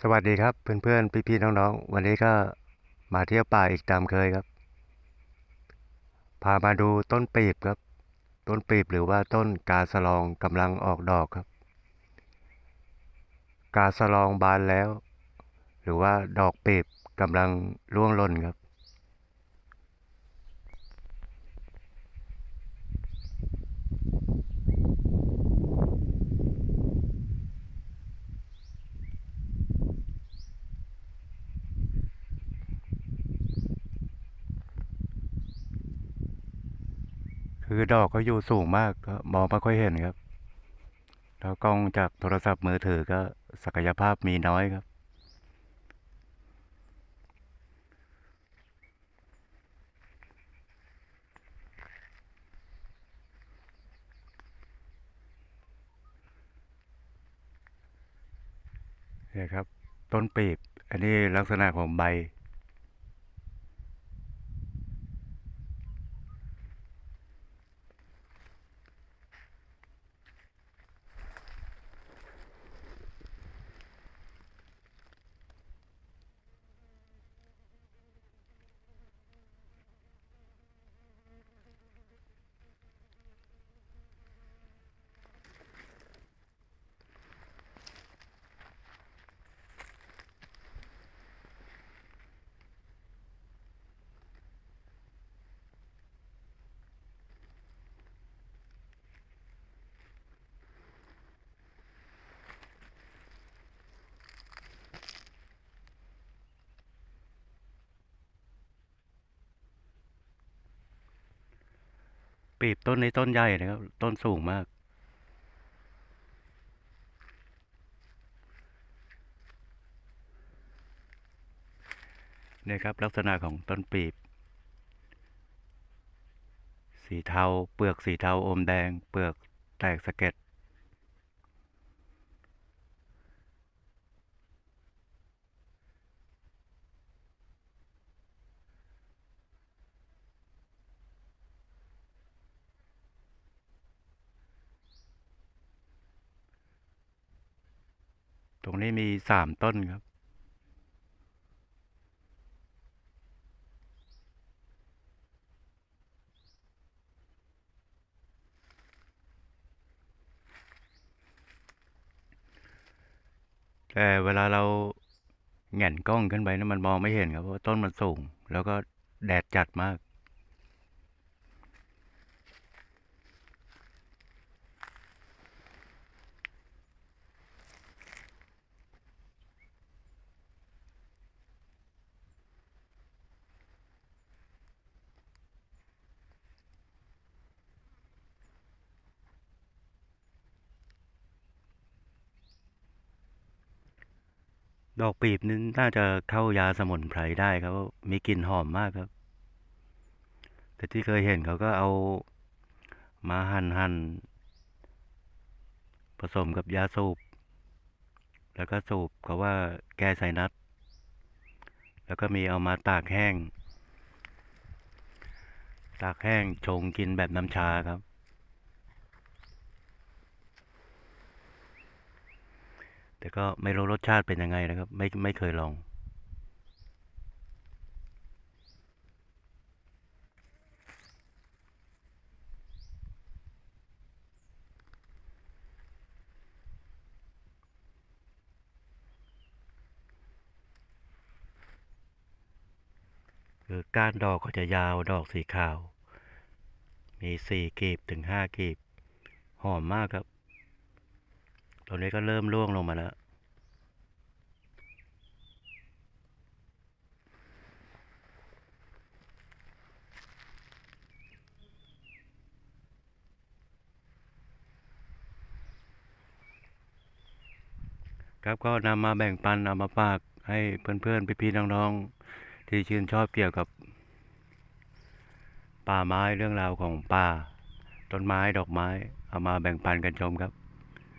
สวัสดีครับเพื่อนๆ พี่ๆ น้องๆ วันนี้ก็มาเที่ยวป่าอีกตามเคยครับ พามาดูต้นปีบครับ ต้นปีบหรือว่าต้นกาสลองกำลังออกดอกครับ กาสลองบานแล้ว หรือว่าดอกปีบกำลังร่วงหล่นครับ คือดอกเขาอยู่สูงมากก็มองไม่ค่อยเห็นครับ แล้วกล้องจากโทรศัพท์มือถือก็ศักยภาพมีน้อยครับ เนี่ยครับ ต้นปีบ อันนี้ลักษณะของใบ ปีบต้นนี้ต้นใหญ่นะครับ ต้นสูงมากเนี่ยครับลักษณะของต้นปีบ สีเทา เปลือกสีเทาอมแดง เปลือกแตกสะเก็ด รงนี้มีสามต้นครับ แต่เวลาเราแหง่นกล้องขึ้นไปนะมันมองไม่เห็นครับ เพราะต้นมันสูง แล้วก็แดดจัดมาก ดอกปีบนี่น่าจะเข้ายาสมุนไพรได้ครับ มีกลิ่นหอมมากครับ แต่ที่เคยเห็นเขาก็เอามาหั่นหั่นผสมกับยาสูบ แล้วก็สูบเขาว่าแก้ไซนัส แล้วก็มีเอามาตากแห้ง ตากแห้งชงกินแบบน้ำชาครับ แต่ก็ไม่รู้รสชาติเป็นยังไงนะครับ ไม่ไม่เคยลอง คือก้านดอกเขาจะยาวดอกสีขาว มีสี่กีบถึงห้ากีบ หอมมากครับ ตอนนี้ก็เริ่มร่วงลงมาแล้ว ครับก็นำมาแบ่งปันเอามาฝากให้เพื่อนๆพี่ๆน้องๆ ที่ชื่นชอบเกี่ยวกับ ป่าไม้เรื่องราวของป่า ต้นไม้ดอกไม้ เอามาแบ่งปันกันชมครับ